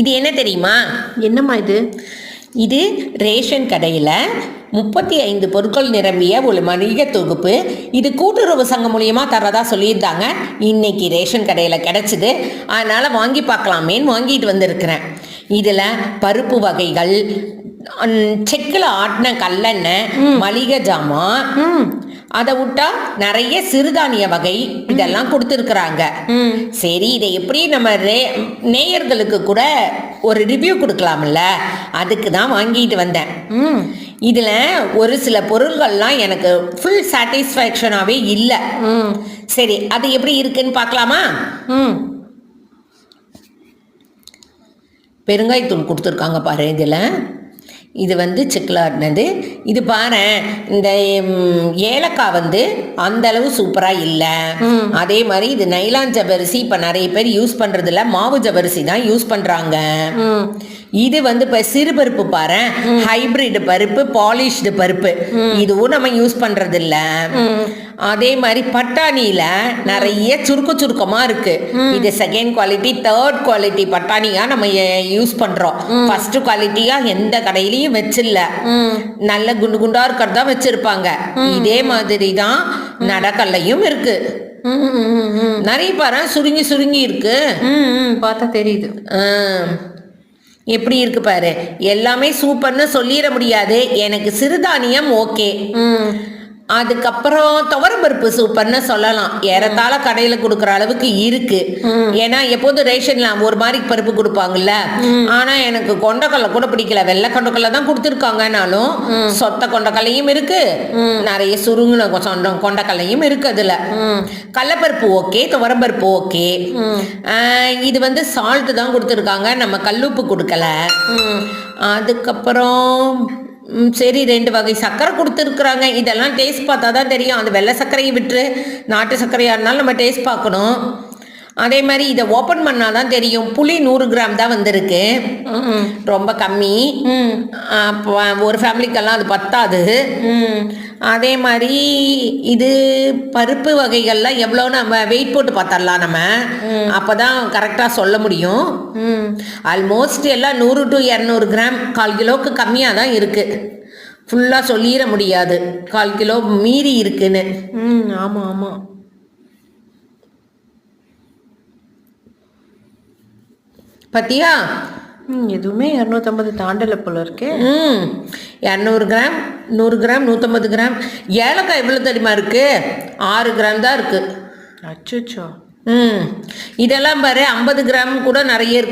இது என்ன தெரியுமா? என்னம்மா இது? இது ரேஷன் கடையில் முப்பத்தி ஐந்து பொருட்கள் நிரம்பிய ஒரு மளிகை தொகுப்பு. இது கூட்டுறவு சங்கம் மூலியமாக தரதா சொல்லியிருந்தாங்க. இன்னைக்கு ரேஷன் கடையில் கிடச்சிது. அதனால் வாங்கி பார்க்கலாமேன்னு வாங்கிட்டு வந்திருக்கிறேன். இதில் பருப்பு வகைகள் செக்கில் ஆட்டின கல்லெண்ணெய் மளிகை ஜாமான் ம். அதை விட்டா நிறைய சிறுதானிய வகை இதெல்லாம் கொடுத்துருக்குறாங்க. ம். சரி இதை எப்படி நம்ம நேயர்களுக்கு கூட ஒரு ரிவ்யூ கொடுக்கலாம்ல? அதுக்கு தான் வாங்கிட்டு வந்தேன். ம். இதில் ஒரு சில பொருள்கள்லாம் எனக்கு ஃபுல் சாட்டிஸ்ஃபேக்ஷனாகவே இல்லை. ம். சரி அது எப்படி இருக்குன்னு பார்க்கலாமா? ம். பெருங்காயத்தூள் கொடுத்துருக்காங்க பாரு இதில். இது வந்து சிக்கலாடினது இது பாரு இந்த ஏலக்காய் வந்து அந்த அளவு சூப்பராக இல்லை. அதே மாதிரி இது நைலான் ஜவ்வரிசி இப்போ நிறைய பேர் யூஸ் பண்ணுறதில்ல மாவு ஜவ்வரிசி தான் யூஸ் பண்ணுறாங்க இது வந்து இப்போ சிறுபருப்பு பாரு ஹைபிரிட் பருப்பு பாலிஷ்டு பருப்பு. இதுவும் நம்ம யூஸ் பண்றதில்ல. அதே மாதிரி பட்டாணியில நிறைய சுருக்க சுருக்கமா இருக்கு. இது செகண்ட் குவாலிட்டி தேர்ட் குவாலிட்டி பட்டாணியா நம்ம யூஸ் பண்றோம். ஃபர்ஸ்ட் குவாலிட்டியா எந்த கடையிலயும் வச்சில்ல. நல்ல குண்டு குண்டா இருக்கிறதா வச்சிருப்பாங்க. இதே மாதிரி தான் நடக்கல்லையும் இருக்கு. நிறைய பாரு சுருங்கி சுருங்கி இருக்கு. பார்த்தா தெரியுது. எப்படி இருக்கு பாரு? எல்லாமே சூப்பர்னு சொல்லிட முடியாது. எனக்கு சிறுதானியம் ஓகே அதுக்கப்புறம் துவரம்பருப்பு சூப்பர்னு சொல்லலாம். ஏறத்தாழ கடையில் கொடுக்குற அளவுக்கு இருக்கு. ஏன்னா எப்போதும் ரேஷன்ல ஒரு மாதிரி பருப்பு கொடுப்பாங்கல்ல. ஆனா எனக்கு கொண்டக்கடலை கூட பிடிக்கல. வெள்ளை கொண்டக்கடலை தான் கொடுத்துருக்காங்கனாலும் சொத்த கொண்டக்கல்லையும் இருக்கு. நிறைய சுருங்கின சொந்த கொண்டக்கல்லையும் இருக்கு அதுல. கடலப்பருப்பு ஓகே துவரம்பருப்பு ஓகே. இது வந்து சால்ட் தான் கொடுத்துருக்காங்க. நம்ம கல்லுப்பு கொடுக்கல. அதுக்கப்புறம் சரி ரெண்டு வகை சர்க்கரை கொடுத்துருக்குறாங்க. இதெல்லாம் டேஸ்ட் பார்த்தா தான் தெரியும். அந்த வெள்ளை சர்க்கரையை விட்டுரு. நாட்டு சர்க்கரையாக இருந்தாலும் நம்ம டேஸ்ட் பார்க்கணும். அதே மாதிரி இதை ஓப்பன் பண்ணால் தான் தெரியும். புளி நூறு கிராம் தான் வந்திருக்கு. ரொம்ப கம்மி. ஒரு ஃபேமிலிக்கெல்லாம் அது பத்தாது. ம் அதே மாதிரி இது பருப்பு வகைகள்லாம் எவ்வளோ நம்ம வெயிட் போட்டு பார்த்தரலாம் நம்ம. அப்போ தான் கரெக்டாக சொல்ல முடியும். ம் ஆல்மோஸ்ட் எல்லாம் நூறு டு இரநூறு கிராம் கால் கிலோவுக்கு கம்மியாக தான் இருக்குது ஃபுல்லாக சொல்லிட முடியாது. கால் கிலோ மீறி இருக்குன்னு. ம் ஆமாம் ஆமாம் பத்தியா? ம் எதுவுமே இரநூத்தம்பது தாண்டலை போல இருக்கே. ம் இரநூறு கிராம் நூறு கிராம் நூற்றம்பது கிராம். ஏலக்காய் எவ்வளோ தெரியுமா இருக்குது ஆறு கிராம் தான் இருக்குது அச்சோ ம் இதெல்லாம் பாரு ஐம்பது கிராம் கூட நிறைய இருக்குது